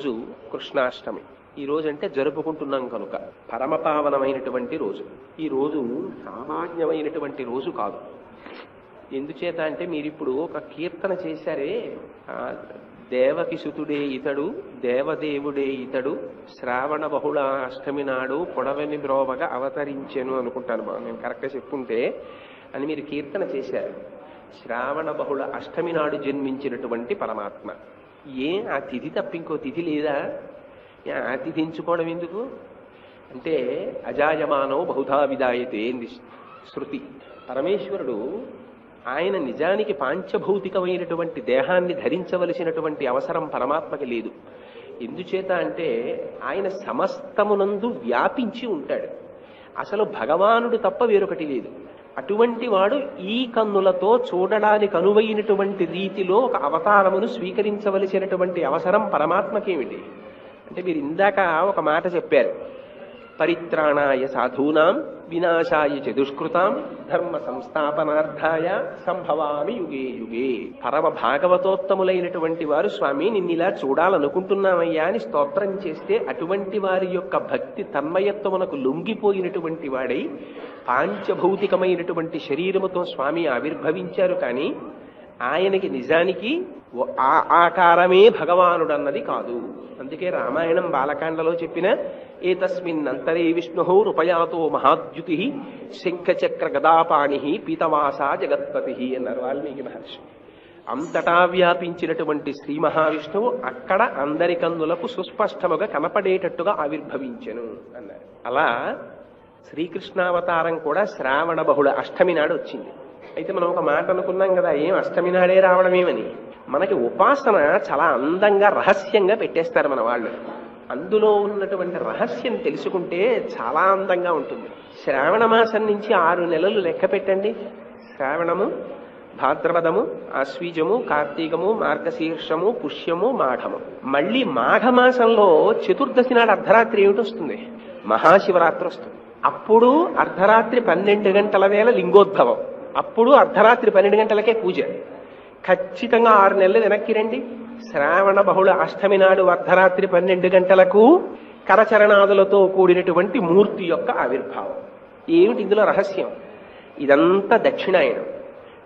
రోజు కృష్ణాష్టమి. ఈ రోజు అంటే జరుపుకుంటున్నాం కనుక పరమపావనమైనటువంటి రోజు. ఈ రోజు సామాన్యమైనటువంటి రోజు కాదు. ఎందుచేత అంటే మీరిప్పుడు ఒక కీర్తన చేశారే. దేవకిసుతుడే ఇతడు దేవదేవుడే ఇతడు శ్రావణ బహుళ అష్టమి నాడు పొడవని బ్రోవగా అవతరించెను అనుకుంటాను నేను కరెక్ట్గా చెప్పుంటే అని మీరు కీర్తన చేశారు. శ్రావణ బహుళ అష్టమి నాడు జన్మించినటువంటి పరమాత్మ. ఏం ఆ తిథి తప్ప ఇంకో తిథి లేదా? ఏ, ఆ తిథి ఎంచుకోవడం ఎందుకు? అంటే అజాయమానో బహుధా విదాయతే శృతి. పరమేశ్వరుడు ఆయన నిజానికి పాంచభౌతికమైనటువంటి దేహాన్ని ధరించవలసినటువంటి అవసరం పరమాత్మకి లేదు. ఎందుచేత అంటే ఆయన సమస్తమునందు వ్యాపించి ఉంటాడు. అసలు భగవానుడు తప్ప వేరొకటి లేదు. అటువంటి వాడు ఈ కన్నులతో చూడడానికి అనువైనటువంటి రీతిలో ఒక అవతారమును స్వీకరించవలసినటువంటి అవసరం పరమాత్మకేమిటి? అంటే మీరు ఇందాక ఒక మాట చెప్పారు పరిత్రాణాయ సాధూనాం వినాశాయ చతుష్కృతాం ధర్మ సంస్థాపనార్థాయ సంభవామి యుగే యుగే. పరమ భాగవతోత్తములైనటువంటి వారు స్వామి నిన్నిలా చూడాలనుకుంటున్నామయ్యా అని స్తోత్రం చేస్తే అటువంటి వారి యొక్క భక్తి తన్మయత్వమునకు లొంగిపోయినటువంటి వాడై పాంచభౌతికమైనటువంటి శరీరముతో స్వామి ఆవిర్భవించారు కానీ ఆయనకి నిజానికి ఆకారమే భగవానుడు అన్నది కాదు. అందుకే రామాయణం బాలకాండలో చెప్పిన ఏతస్మిన్ అంతరే విష్ణు రూపయాతో మహాద్యుతి శంఖచక్ర గదాపాణి పీతవాస జగత్పతి అన్నారు వాల్మీకి మహర్షి. అంతటా వ్యాపించినటువంటి శ్రీ మహావిష్ణువు అక్కడ అందరి కన్నులకు సుస్పష్టముగా కనపడేటట్టుగా ఆవిర్భవించెను అన్నారు. అలా శ్రీకృష్ణావతారం కూడా శ్రావణ బహుళ అష్టమి నాడు వచ్చింది. అయితే మనం ఒక మాట అనుకున్నాం కదా ఏం అష్టమి నాడే రావడమేమని మనకి ఉపాసన చాలా అందంగా రహస్యంగా పెట్టేస్తారు మన వాళ్ళు. అందులో ఉన్నటువంటి రహస్యం తెలుసుకుంటే చాలా అందంగా ఉంటుంది. శ్రావణ మాసం నుంచి ఆరు నెలలు లెక్క పెట్టండి. శ్రావణము భాద్రపదము ఆశ్వీజము కార్తీకము మార్గశీర్షము పుష్యము మాఘము. మళ్ళీ మాఘమాసంలో చతుర్దశి నాడు అర్ధరాత్రి ఏమిటి వస్తుంది? మహాశివరాత్రి వస్తుంది. అప్పుడు అర్ధరాత్రి పన్నెండు గంటల వేళ లింగోద్భవం. అప్పుడు అర్ధరాత్రి పన్నెండు గంటలకే పూజ. ఖచ్చితంగా ఆరు నెలలు వెనక్కి రండి. శ్రావణ బహుళ అష్టమి నాడు అర్ధరాత్రి పన్నెండు గంటలకు కరచరణాదులతో కూడినటువంటి మూర్తి యొక్క ఆవిర్భావం. ఏమిటి ఇందులో రహస్యం? ఇదంతా దక్షిణాయనం.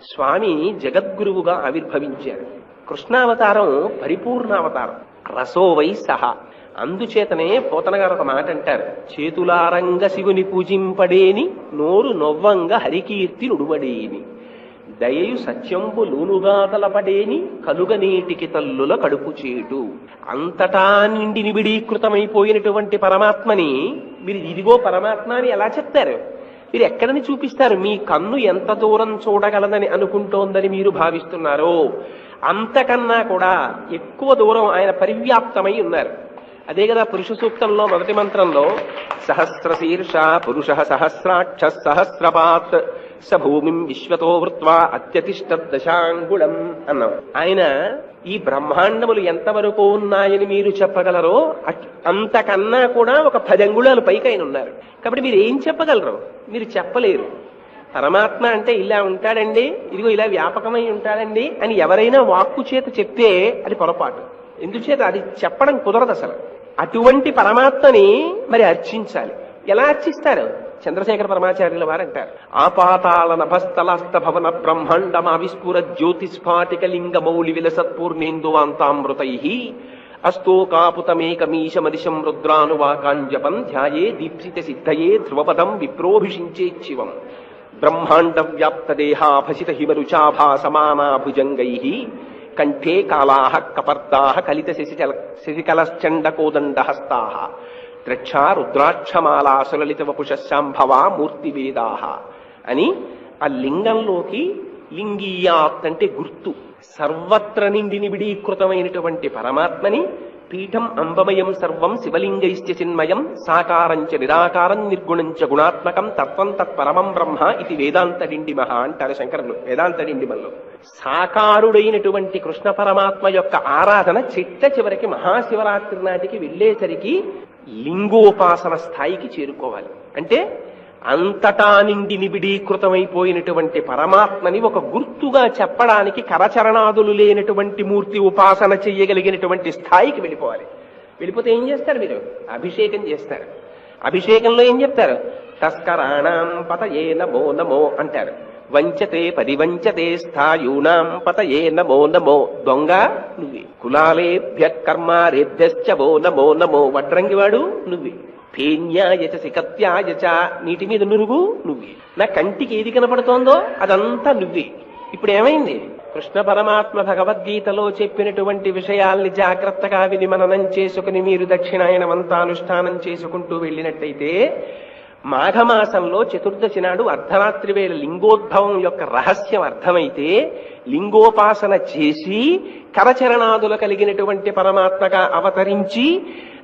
స్వామి జగద్గురువుగా ఆవిర్భవించారు. కృష్ణావతారం పరిపూర్ణావతారం. రసోవై సహా. అందుచేతనే పోతన గారు ఒక మాట అంటారు చేతులారంగ శివుని పూజింపడేని నోరు నొవ్వంగ హరికీర్తి నుడువడేని. దయయు సత్యంబు లూనుగా తలపడేని కలుగనేటికి తల్లుల కడుపు చేటు. అంతటా నిండి నిబిడీకృతమైపోయినటువంటి పరమాత్మని మీరు ఇదిగో పరమాత్మ అని ఎలా చెప్తారు? మీరు ఎక్కడని చూపిస్తారు? మీ కన్ను ఎంత దూరం చూడగలదని అనుకుంటోందని మీరు భావిస్తున్నారో. అంతకన్నా కూడా ఎక్కువ దూరం ఆయన పరివ్యాప్తమై ఉన్నారు. అదే కదా పురుష సూక్తంలో మొదటి మంత్రంలో సహస్ర శీర్ష పురుష సహస్రాక్ష సహస్రపాత్ స భూమిం విశ్వతో వృత్వా అత్యతిష్ట దశాంగుళం అన్నాం. ఆయన ఈ బ్రహ్మాండములు ఎంతవరకు ఉన్నాయని మీరు చెప్పగలరో అంతకన్నా కూడా ఒక పదంగుళాలు పైకి ఆయన ఉన్నారు. కాబట్టి మీరు ఏం చెప్పగలరు? మీరు చెప్పలేరు. పరమాత్మ అంటే ఇలా ఉంటాడండి ఇదిగో ఇలా వ్యాపకమై ఉంటాడండి అని ఎవరైనా వాక్కు చేత చెప్తే అది పొరపాటు. ఎందుచేత అది చెప్పడం కుదరదు అసలు. అటువంటి పరమాత్మని మరి అర్చించాలి. ఎలా అర్చిస్తారు? చంద్రశేఖర పరమాచార్యుల వారు అంటారు ఆపాతాల నభస్థలాస్త భవన బ్రహ్మాండమా విస్ఫుర జ్యోతిస్ఫాటిక లింగ మౌలి విలసత్పూర్ణేందువాంతామృతై అస్తోకాపుతమేకమీశమదిశం రుద్రానువాకాంజపం ధ్యాయే దీప్సిత సిద్ధయే ధ్రువపదం విప్రోభిషించే శివం బ్రహ్మాండ వ్యాప్త దేహాభసిత హిమరుచాభా సమానా భుజంగై కంఠే కాళా కపర్దాహ కలిత శశిచల శశికలశ్చండకోదండ హస్తా ద్రక్షా రుద్రాక్షమాలా సులలిత వపుషశాంభవా మూర్తి వేదాహ అని ఆ లింగంలోకి లింగీయాత్ అంటే గుర్తు. సర్వత్ర నిండి నిబిడీకృతమైనటువంటి పరమాత్మని పీఠం అంబమయం సర్వం శివలింగైశ్చ చిన్మయం సాకారంచ నిరాకారం నిర్గుణంచ గుణాత్మకం తత్వం తత్పరమం బ్రహ్మ ఇది వేదాంత డిండిమహ అంటారు శంకరులు వేదాంత డిండిమల్లో. సాకారుడైనటువంటి కృష్ణ పరమాత్మ యొక్క ఆరాధన చిట్ట చివరికి మహాశివరాత్రి నాటికి వెళ్ళేసరికి లింగోపాసన స్థాయికి చేరుకోవాలి. అంటే అంతటా నిండి నిబిడీకృతమైపోయినటువంటి పరమాత్మని ఒక గుర్తుగా చెప్పడానికి కరచరణాదులు లేనటువంటి మూర్తి ఉపాసన చెయ్యగలిగినటువంటి స్థాయికి వెళ్ళిపోవాలి. వెళ్ళిపోతే ఏం చేస్తారు మీరు? అభిషేకం చేస్తారు. అభిషేకంలో ఏం చెప్తారు? తస్కరాణం పతయే నమో నమో అంటారు. వంచతే పరివంచతే స్థాయూనాం పతయే నమో నమో. దొంగ నువ్వే. కులాలేభ్య కర్మారేభ్యశ్చ నమో నమో. వడ్రంగివాడు నువ్వే. ఫేన్యాయచ సికత్యాయచ నీటి మీద నురుగు నువ్వే నా కంటికి ఏది కనపడుతోందో అదంతా నువ్వే ఇప్పుడు ఏమైంది కృష్ణ పరమాత్మ భగవద్గీతలో చెప్పినటువంటి విషయాల్ని జాగ్రత్తగా విని మననం చేసుకుని మీరు దక్షిణాయనమంతా అనుష్ఠానం చేసుకుంటూ వెళ్ళినట్టయితే మాఘమాసంలో చతుర్దశి నాడు అర్ధరాత్రి వేళ లింగోద్భవం యొక్క రహస్యం అర్థమైతే లింగోపాసన చేసి కరచరణాదులు కలిగినటువంటి పరమాత్మగా అవతరించి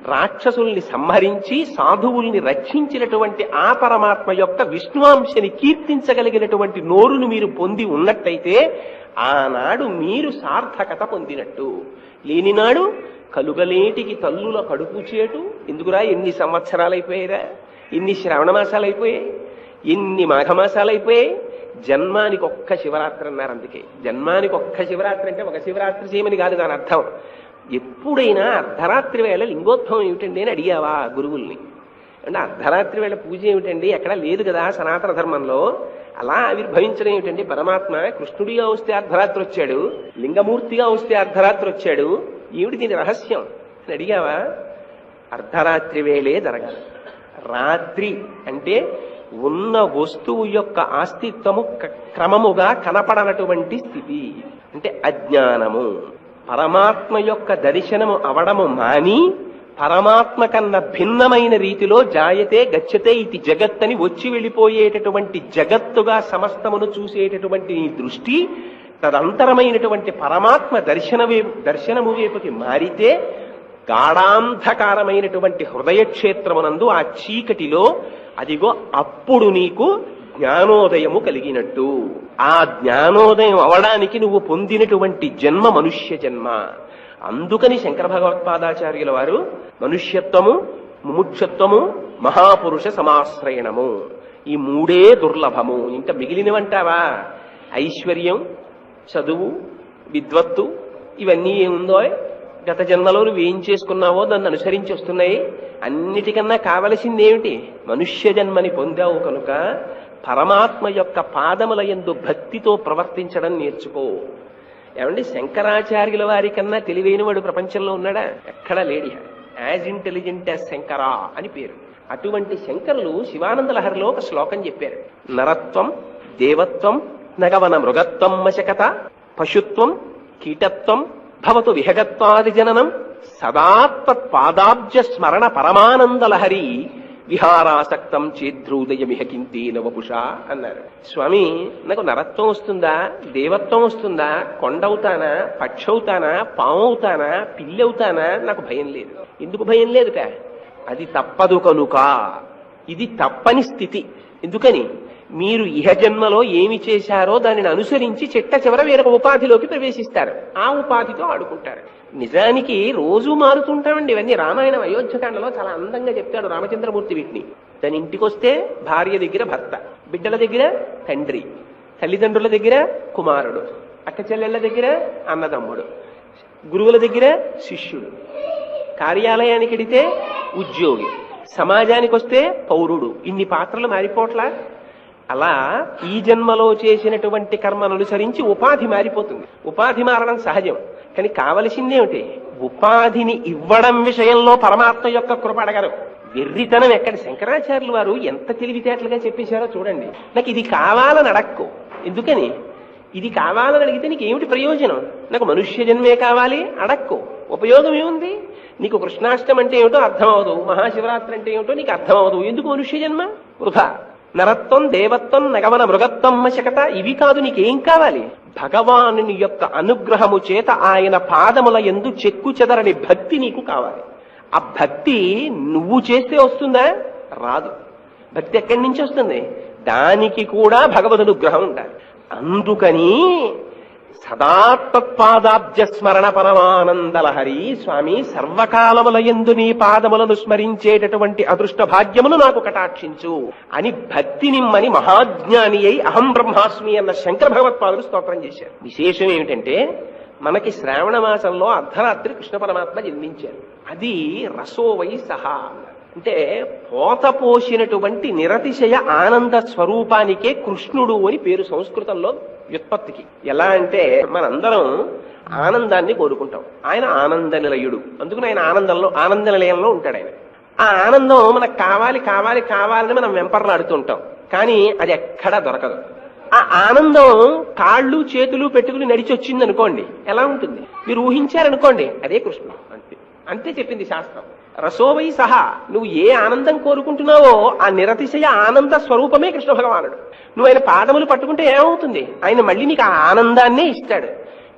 రాక్షసుల్ని సంహరించి సాధువుల్ని రక్షించినటువంటి ఆ పరమాత్మ యొక్క విష్ణువాంశని కీర్తించగలిగినటువంటి నోరును మీరు పొంది ఉన్నట్టయితే ఆనాడు మీరు సార్థకత పొందినట్టు. లేనినాడు కలుగలేటికి తల్లుల కడుపు చేటు. ఎందుకురా ఎన్ని సంవత్సరాలు ఎన్ని శ్రావణ మాసాలు అయిపోయాయి ఎన్ని మాఘమాసాలు అయిపోయాయి జన్మానికి ఒక్క శివరాత్రి అన్నారు అందుకే. జన్మానికి ఒక్క శివరాత్రి అంటే ఒక శివరాత్రి చేయమని కాదు దాని అర్థం ఎప్పుడైనా అర్ధరాత్రి వేళ లింగోద్భవం ఏమిటండి అని అడిగావా గురువుల్ని? అంటే అర్ధరాత్రి వేళ పూజ ఏమిటండి? ఎక్కడా లేదు కదా సనాతన ధర్మంలో. అలా ఆవిర్భవించడం ఏమిటండి? పరమాత్మ కృష్ణుడిగా వస్తే అర్ధరాత్రి వచ్చాడు లింగమూర్తిగా వస్తే అర్ధరాత్రి వచ్చాడు. ఏమిటి దీని రహస్యం? అని అడిగావా? అర్ధరాత్రి వేళే జరగాలి రాత్రి అంటే ఉన్న వస్తువు యొక్క ఆస్తిత్వము క్రమముగా కనపడనటువంటి స్థితి. అంటే అజ్ఞానము. పరమాత్మ యొక్క దర్శనము అవడము మాని పరమాత్మ కన్నా భిన్నమైన రీతిలో జాయతే గచ్చతే ఇది జగత్తని వచ్చి వెళ్ళిపోయేటటువంటి జగత్తుగా సమస్తమును చూసేటటువంటి నీ దృష్టి తదంతరమైనటువంటి పరమాత్మ దర్శన దర్శనము వైపుకి మారితే గాఢాంధకారమైనటువంటి హృదయక్షేత్రమునందు ఆ చీకటిలో అదిగో అప్పుడు నీకు జ్ఞానోదయము కలిగినట్టు. ఆ జ్ఞానోదయం అవడానికి నువ్వు పొందినటువంటి జన్మ మనుష్య జన్మ. అందుకని శంకర భగవత్పాదాచార్యుల వారు మనుష్యత్వము ముముక్షత్వము మహాపురుష సమాశ్రయణము. ఈ మూడే దుర్లభము. ఇంకా మిగిలినవంటావా? ఐశ్వర్యం చదువు విద్వత్తు ఇవన్నీ ఏముందో గత జన్మలో నువ్వు ఏం చేసుకున్నావో దాన్ని అనుసరించి వస్తున్నాయి. అన్నిటికన్నా కావలసింది ఏమిటి మనుష్య జన్మని పొందావు కనుక పరమాత్మ యొక్క పాదముల యందు భక్తితో ప్రవర్తించడం నేర్చుకో. ఏమండి శంకరాచార్యుల వారి కన్నా తెలివైన వాడు ప్రపంచంలో ఉన్నాడా? ఎక్కడా లేడి యాజ్ ఇంటెలిజెంట్ యాజ్ శంకరా అని పేరు. అటువంటి శంకరులు శివానంద లహరిలో ఒక శ్లోకం చెప్పారు. నరత్వం దేవత్వం నగవన మృగత్వం మశకత పశుత్వం కీటత్వం భవతు విహగత్వాది జననం సదాత్పాదాబ్జ స్మరణ పరమానందలహరి విహారాసక్తం చేద్రూదయమిహ కింతేన వపుష అన్నారు. స్వామి నాకు నరత్వం వస్తుందా? దేవత్వం వస్తుందా? కొండవుతానా? పక్షవుతానా? పామవుతానా? పిల్లవుతానా? నాకు భయం లేదు. ఎందుకు భయం లేదుట? అది తప్పదు కనుక. ఇది తప్పని స్థితి. ఎందుకని? మీరు ఇహ జన్మలో ఏమి చేశారో దానిని అనుసరించి చెట్ట చివర వేరొక ఉపాధిలోకి ప్రవేశిస్తారు. ఆ ఉపాధితో ఆడుకుంటారు. నిజానికి రోజు మారుతుంటామండి. ఇవన్నీ రామాయణం అయోధ్యకాండలో చాలా అందంగా చెప్తాడు రామచంద్రమూర్తి వీటిని. తన ఇంటికొస్తే భార్య దగ్గర భర్త బిడ్డల దగ్గర తండ్రి తల్లిదండ్రుల దగ్గర కుమారుడు అక్క చెల్లెళ్ళ దగ్గర అన్నదమ్ముడు గురువుల దగ్గర శిష్యుడు కార్యాలయానికి వెడితే ఉద్యోగి సమాజానికి వస్తే పౌరుడు. ఇన్ని పాత్రలు మారిపోట్లా అలా ఈ జన్మలో చేసినటువంటి కర్మను అనుసరించి ఉపాధి మారిపోతుంది. ఉపాధి మారడం సహజం. కానీ కావలసిందేమిటి? ఉపాధిని ఇవ్వడం విషయంలో పరమాత్మ యొక్క కృప అడగరు. వెర్రితనం ఎక్కడ? శంకరాచార్యులు వారు ఎంత తెలివితేటలుగా చెప్పేశారో చూడండి. నాకు ఇది కావాలని అడక్కు. ఎందుకని? ఇది కావాలని అడిగితే నీకు ఏమిటి ప్రయోజనం? నాకు మనుష్య జన్మే కావాలి అడక్కు. ఉపయోగం ఏముంది? నీకు కృష్ణాష్టం అంటే ఏమిటో అర్థమవదు అవదు మహాశివరాత్రి అంటే ఏమిటో నీకు అర్థమవదు. ఎందుకు మనుష్య జన్మ? వృధా. నరత్వం దేవత్వం నగవన మృగత్వం మశకత ఇవి కాదు నీకేం కావాలి? భగవానుని యొక్క అనుగ్రహము చేత ఆయన పాదముల ఎందు చెక్కు చెదరని భక్తి నీకు కావాలి. ఆ భక్తి నువ్వు చేస్తే వస్తుందా? రాదు. భక్తి ఎక్కడి నుంచి వస్తుంది? దానికి కూడా భగవదనుగ్రహం ఉండాలి. అందుకని సదాత్పాదాబ్జ స్మరణ పరమానందలహరి స్వామి సర్వకాలముల ఎందు నీ పాదములను స్మరించేటటువంటి అదృష్ట భాగ్యమును నాకు కటాక్షించు. అని భక్తి నిమ్మని మహాజ్ఞాని అయి అహం బ్రహ్మాస్మి అన్న శంకర భగవత్పాదులు స్తోత్రం చేశారు. విశేషం ఏమిటంటే మనకి శ్రావణ మాసంలో అర్ధరాత్రి కృష్ణ పరమాత్మ జన్మించారు. అది రసోవై సహా అంటే పోత పోసినటువంటి నిరతిశయ ఆనంద స్వరూపానికే కృష్ణుడు అని పేరు సంస్కృతంలో వ్యుత్పత్తికి. ఎలా అంటే మనందరం ఆనందాన్ని కోరుకుంటాం. ఆయన ఆనంద నిలయుడు అందుకని ఆయన ఆనందంలో ఆనంద నిలయంలో ఉంటాడు ఆయన. ఆ ఆనందం మనకు కావాలి కావాలి కావాలని మనం వెంపర్లాడుతూ ఉంటాం కానీ అది ఎక్కడా దొరకదు. ఆ ఆనందం కాళ్ళు చేతులు పెట్టుకుని నడిచి వచ్చింది అనుకోండి ఎలా ఉంటుంది? మీరు ఊహించారనుకోండి అదే కృష్ణుడు అంతే. అంతే చెప్పింది శాస్త్రం. రసోవై సహా నువ్వు ఏ ఆనందం కోరుకుంటున్నావో ఆ నిరతిశయ ఆనంద స్వరూపమే కృష్ణ భగవానుడు. నువ్వు ఆయన పాదములు పట్టుకుంటే ఏమవుతుంది? ఆయన మళ్ళీ నీకు ఆ ఆనందాన్నే ఇస్తాడు.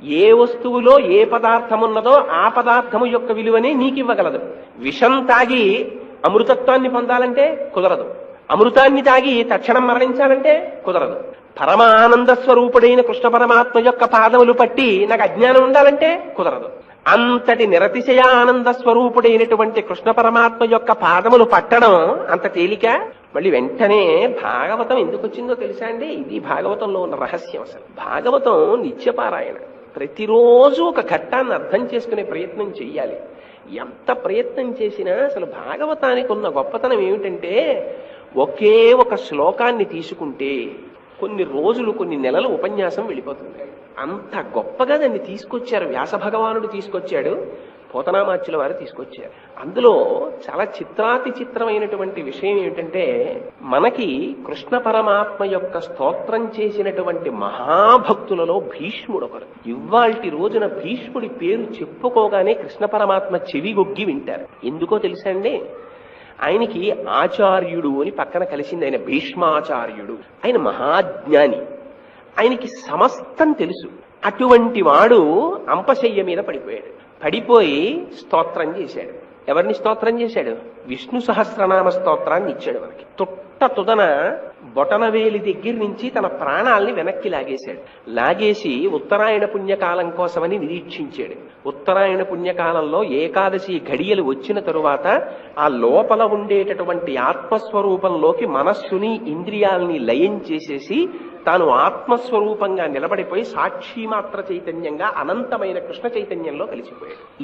ఏ వస్తువులో ఏ పదార్థం ఉన్నదో ఆ పదార్థము యొక్క విలువనే నీకు ఇవ్వగలదు విషం తాగి అమృతత్వాన్ని పొందాలంటే కుదరదు. అమృతాన్ని తాగి తక్షణం మరణించాలంటే కుదరదు. పరమానంద స్వరూపుడైన కృష్ణ పరమాత్మ యొక్క పాదములు పట్టి నాకు అజ్ఞానం ఉండాలంటే కుదరదు. అంతటి నిరతిశయ ఆనంద స్వరూపుడైనటువంటి కృష్ణ పరమాత్మ యొక్క పాదములు పట్టడం అంత తేలిక? మళ్ళీ వెంటనే భాగవతం ఎందుకు వచ్చిందో తెలుసా అండి? ఇది భాగవతంలో ఉన్న రహస్యం అసలు. భాగవతం నిత్యపారాయణ. ప్రతిరోజు ఒక ఘట్టాన్ని అర్థం చేసుకునే ప్రయత్నం చెయ్యాలి. ఎంత ప్రయత్నం చేసినా అసలు భాగవతానికి ఉన్న గొప్పతనం ఏమిటంటే ఒకే ఒక శ్లోకాన్ని తీసుకుంటే కొన్ని రోజులు కొన్ని నెలలు ఉపన్యాసం వెళ్ళిపోతుంది. అంత గొప్పగా దాన్ని తీసుకొచ్చారు. వ్యాస భగవానుడు తీసుకొచ్చాడు. పోతనామాచ్యుల వారు తీసుకొచ్చారు. అందులో చాలా చిత్రాతి చిత్రమైనటువంటి విషయం ఏమిటంటే మనకి కృష్ణ పరమాత్మ యొక్క స్తోత్రం చేసినటువంటి మహాభక్తులలో భీష్ముడు ఒకరు. ఇవాల్టి రోజున భీష్ముడి పేరు చెప్పుకోగానే కృష్ణ పరమాత్మ చెవిగొగ్గి వింటారు. ఎందుకో తెలుసా అండి? ఆయనకి ఆచార్యుడు అని పక్కన కలిసింది ఆయన భీష్మాచార్యుడు. ఆయన మహాజ్ఞాని. ఆయనకి సమస్తం తెలుసు. అటువంటి వాడు అంపశయ్య మీద పడిపోయాడు. పడిపోయి స్తోత్రం చేశాడు. ఎవరిని స్తోత్రం చేశాడు? విష్ణు సహస్రనామ స్తోత్రాన్ని ఇచ్చాడు మనకి తుట్ట తుదన బొటనవేలి దగ్గర నుంచి తన ప్రాణాల్ని వెనక్కి లాగేశాడు. లాగేసి ఉత్తరాయణ పుణ్యకాలం కోసమని నిరీక్షించాడు. ఉత్తరాయణ పుణ్యకాలంలో ఏకాదశి ఘడియలు వచ్చిన తరువాత ఆ లోపల ఉండేటటువంటి ఆత్మస్వరూపంలోకి మనస్సుని ఇంద్రియాలని లయం చేసేసి తాను ఆత్మస్వరూపంగా నిలబడిపోయి సాక్షి మాత్ర చైతన్యంగా అనంతమైన కృష్ణ చైతన్యంలో కలిసిపోయాడు.